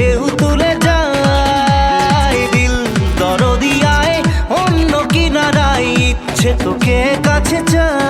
ঢেউ তুলে যায় দিল দরদিয়ায় অন্য কিনারায় ইচ্ছে তোকে কাছে চায়।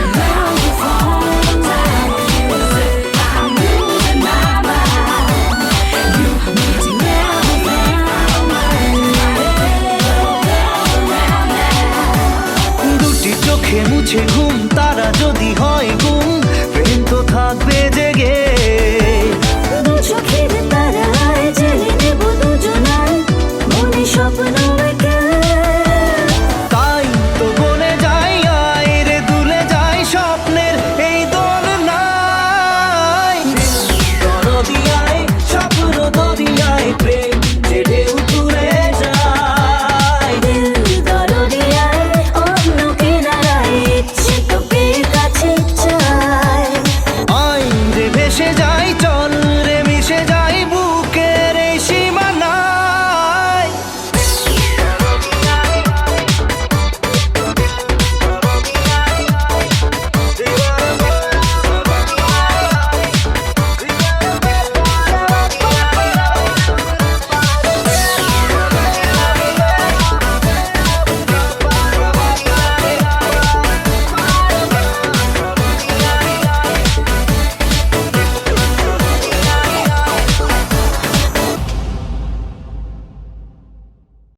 ঘুম তারা যদি হয়